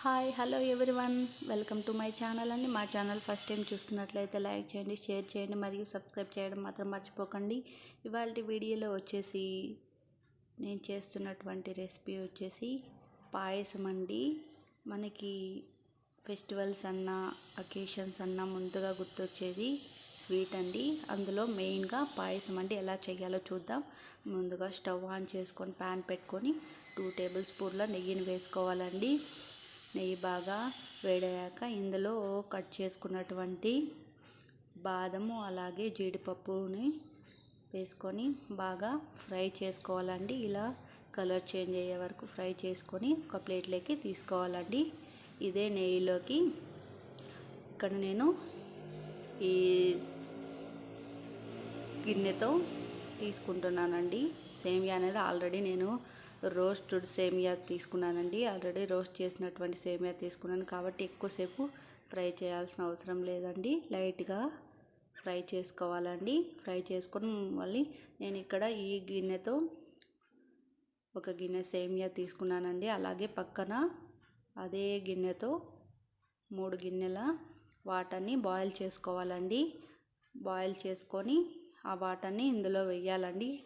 Hi hello everyone welcome to my channel అండి. మా channel first time చూస్తున్నట్లయితే like చేయండి షేర్ చేయండి మరియు సబ్స్క్రైబ్ చేయడం మాత్రం మర్చిపోకండి. ఇవాళ వీడియోలో వచ్చేసి నేను చేస్తున్నటువంటి రెసిపీ వచ్చేసి పాయసం అండి. మనకి ఫెస్టివల్స్ అన్నా అకేషన్స్ అన్నా ముందుగా గుర్తొచ్చేది స్వీట్ అండి. అందులో మెయిన్గా పాయసం అంటే ఎలా చేయాలో చూద్దాం. ముందుగా స్టవ్ ఆన్ చేసుకొని ప్యాన్ పెట్టుకొని టూ టేబుల్ స్పూన్ల నెయ్యిని వేసుకోవాలండి. నెయ్యి బాగా వేడయ్యాక ఇందులో కట్ చేసుకున్నటువంటి బాదము అలాగే జీడిపప్పుని వేసుకొని బాగా ఫ్రై చేసుకోవాలండి. ఇలా కలర్ చేంజ్ అయ్యే వరకు ఫ్రై చేసుకొని ఒక ప్లేట్లోకి తీసుకోవాలండి. ఇదే నెయ్యిలోకి ఇక్కడ నేను ఈ గిన్నెతో తీసుకుంటున్నానండి. సేమియా అనేది ఆల్రెడీ నేను రోస్టెడ్ సేమియా తీసుకున్నానండి. ఆల్రెడీ రోస్ట్ చేసినటువంటి సేమియా తీసుకున్నాను కాబట్టి ఎక్కువసేపు ఫ్రై చేయాల్సిన అవసరం లేదండి. లైట్గా ఫ్రై చేసుకోవాలండి. ఫ్రై చేసుకొని మళ్ళీ నేను ఇక్కడ ఈ గిన్నెతో ఒక గిన్నె సేమియా తీసుకున్నానండి. అలాగే పక్కన అదే గిన్నెతో మూడు గిన్నెల వాటర్ని బాయిల్ చేసుకోవాలండి. బాయిల్ చేసుకొని ఆ వాటర్ని ఇందులో వేయాలండి.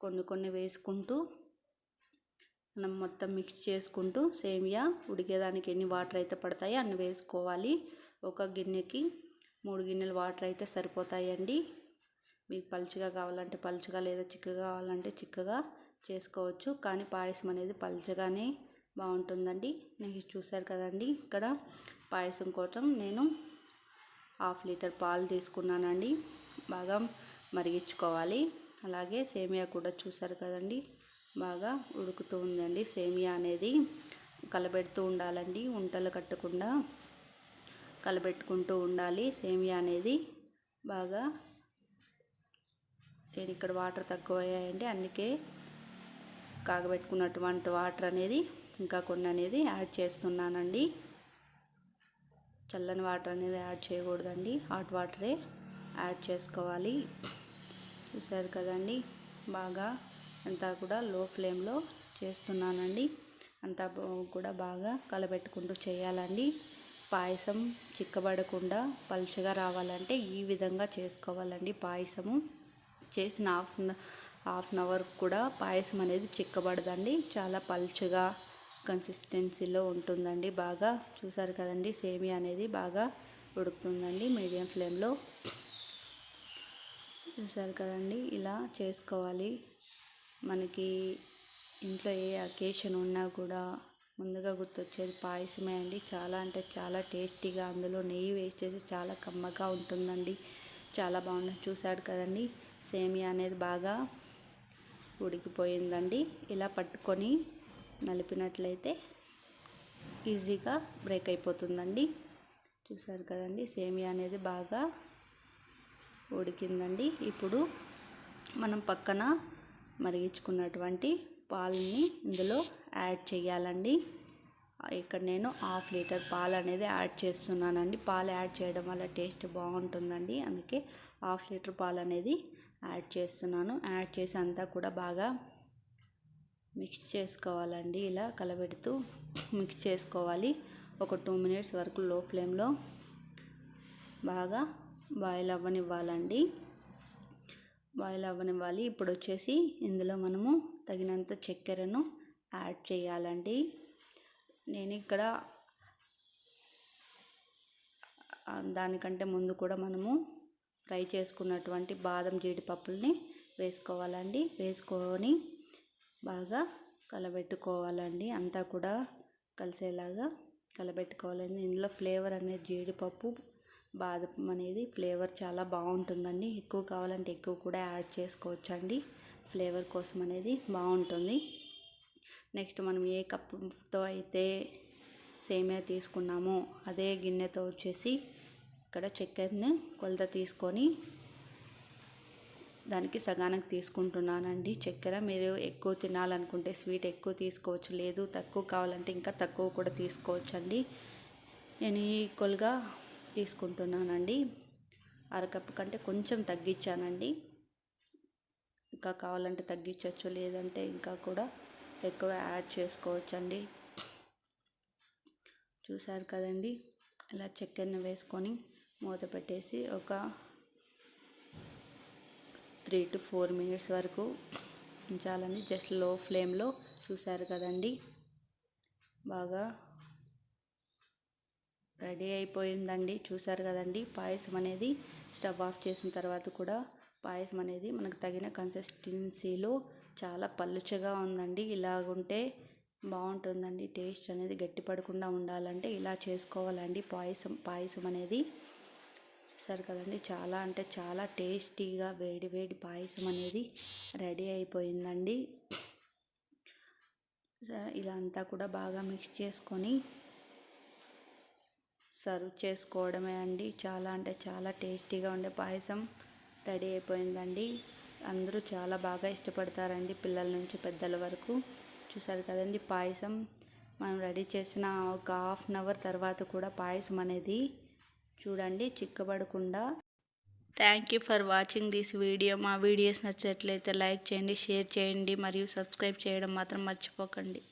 కొన్ని కొన్ని వేసుకుంటూ మనం మొత్తం మిక్స్ చేసుకుంటూ సేమియా ఉడికేదానికి ఎన్ని వాటర్ అయితే పడతాయో అన్ని వేసుకోవాలి. ఒక గిన్నెకి మూడు గిన్నెలు వాటర్ అయితే సరిపోతాయండి. మీకు పలుచగా కావాలంటే పలుచగా లేదా చిక్కగా కావాలంటే చిక్కగా చేసుకోవచ్చు. కానీ పాయసం అనేది పలుచగానే బాగుంటుందండి. నేను చూశారు కదండి ఇక్కడ పాయసం కోసం నేను హాఫ్ లీటర్ పాలు తీసుకున్నానండి. బాగా మరిగించుకోవాలి. అలాగే సేమియా కూడా చూసారు కదండి. బాగా ఉడుకుతూ ఉందండి. సేమియా అనేది కలబెడుతూ ఉండాలండి. ఉంటలు కట్టకుండా కలబెట్టుకుంటూ ఉండాలి. సేమియా అనేది బాగా నేను ఇక్కడ వాటర్ తక్కువ అయ్యాయండి అందుకే కాగబెట్టుకున్నటువంటి వాటర్ అనేది ఇంకా కొన్ని అనేది యాడ్ చేస్తున్నానండి. చల్లని వాటర్ అనేది యాడ్ చేయకూడదండి. హాట్ వాటరే యాడ్ చేసుకోవాలి. చూసారు కదండి? బాగా అంతా కూడా లో ఫ్లేమ్లో చేస్తున్నానండి. అంతా కూడా బాగా కలబెట్టుకుంటూ చేయాలండి. పాయసం చిక్కబడకుండా పలుచగా రావాలంటే ఈ విధంగా చేసుకోవాలండి పాయసము. చేసిన హాఫ్ హాఫ్ అన్ అవర్ కూడా పాయసం అనేది చిక్కబడదండి. చాలా పలుచగా కన్సిస్టెన్సీలో ఉంటుందండి బాగా. చూసారు కదండి సేమియా అనేది బాగా ఉడుకుతుందండి మీడియం ఫ్లేమ్లో. చూసారు కదండి ఇలా చేసుకోవాలి. మనకి ఇంట్లో ఏ అకేషన్ ఉన్నా కూడా ముందుగా గుర్తొచ్చేది పాయసమే అండి. చాలా అంటే చాలా టేస్టీగా అందులో నెయ్యి వేస్ట్ చేసి చాలా కమ్మగా ఉంటుందండి. చాలా బాగుంది. చూశాడు కదండి. సేమియా అనేది బాగా ఉడికిపోయిందండి. ఇలా పట్టుకొని నలిపినట్లయితే ఈజీగా బ్రేక్ అయిపోతుందండి. చూశారు కదండి. సేమియా అనేది బాగా ఉడికిందండి. ఇప్పుడు మనం పక్కన మరిగించుకున్నటువంటి పాలని ఇందులో యాడ్ చేయాలండి. ఇక్కడ నేను హాఫ్ లీటర్ పాలు అనేది యాడ్ చేస్తున్నానండి. పాలు యాడ్ చేయడం వల్ల టేస్ట్ బాగుంటుందండి. అందుకే హాఫ్ లీటర్ పాలు అనేది యాడ్ చేస్తున్నాను. యాడ్ చేసి అంతా కూడా బాగా మిక్స్ చేసుకోవాలండి. ఇలా కలబెడుతూ మిక్స్ చేసుకోవాలి. ఒక టూ మినిట్స్ వరకు లో ఫ్లేమ్లో బాగా బాయిల్ అవ్వనివ్వాలండి. బాయిల్ అవ్వనివ్వాలి ఇప్పుడు వచ్చేసి ఇందులో మనము తగినంత చక్కెరను యాడ్ చేయాలండి. నేను ఇక్కడ దానికంటే ముందు కూడా మనము ఫ్రై చేసుకున్నటువంటి బాదం జీడిపప్పుల్ని వేసుకోవాలండి. వేసుకొని బాగా కలబెట్టుకోవాలండి. అంతా కూడా కలిసేలాగా కలబెట్టుకోవాలండి. ఇందులో ఫ్లేవర్ అనేది జీడిపప్పు బాదం అనేది ఫ్లేవర్ చాలా బాగుంటుందండి. ఎక్కువ కావాలంటే ఎక్కువ కూడా యాడ్ చేసుకోవచ్చండి. ఫ్లేవర్ కోసం అనేది బాగుంటుంది. నెక్స్ట్ మనం ఏ కప్పుతో అయితే సేమియా తీసుకున్నామో అదే గిన్నెతో వచ్చేసి ఇక్కడ చక్కెరని కొలత తీసుకొని దానికి సగానికి తీసుకుంటున్నానండి. చక్కెర మీరు ఎక్కువ తినాలనుకుంటే స్వీట్ ఎక్కువ తీసుకోవచ్చు. లేదు తక్కువ కావాలంటే ఇంకా తక్కువ కూడా తీసుకోవచ్చండి. నేను ఈక్వల్గా తీసుకుంటున్నానండి. అరకప్పు కంటే కొంచెం తగ్గించానండి. ఇంకా కావాలంటే తగ్గించవచ్చు లేదంటే ఇంకా కూడా ఎక్కువ యాడ్ చేసుకోవచ్చండి. చూసారు కదండి ఇలా చక్కెరను వేసుకొని మూత పెట్టేసి ఒక త్రీ టు ఫోర్ మినిట్స్ వరకు ఉంచాలని జస్ట్లో ఫ్లేమ్లో చూసారు కదండి బాగా రెడీ అయిపోయిందండి. చూసారు కదండి పాయసం అనేది స్టవ్ ఆఫ్ చేసిన తర్వాత కూడా పాయసం అనేది మనకు తగిన కన్సిస్టెన్సీలో చాలా పలుచగా ఉందండి. ఇలాగుంటే బాగుంటుందండి. టేస్ట్ అనేది గట్టిపడకుండా ఉండాలంటే ఇలా చేసుకోవాలండి. పాయసం పాయసం అనేది చూసారు కదండి చాలా అంటే చాలా టేస్టీగా వేడి వేడి పాయసం అనేది రెడీ అయిపోయిందండి. ఇదంతా ఇలా అంతా కూడా బాగా మిక్స్ చేసుకొని సర్వ్ చేసుకోవడమే అండి. చాలా అంటే చాలా టేస్టీగా ఉండే పాయసం రెడీ అయిపోయిందండి. అందరూ చాలా బాగా ఇష్టపడతారండి పిల్లల నుంచి పెద్దల వరకు. చూసారు కదండి పాయసం? మనం రెడీ చేసిన ఒక హాఫ్ అన్ అవర్ తర్వాత కూడా పాయసం అనేది చూడండి చిక్కబడకుండా. Thank you for watching this video మా వీడియోస్ నచ్చినట్లయితే లైక్ చేయండి షేర్ చేయండి మరియు సబ్స్క్రైబ్ చేయడం మాత్రం మర్చిపోకండి.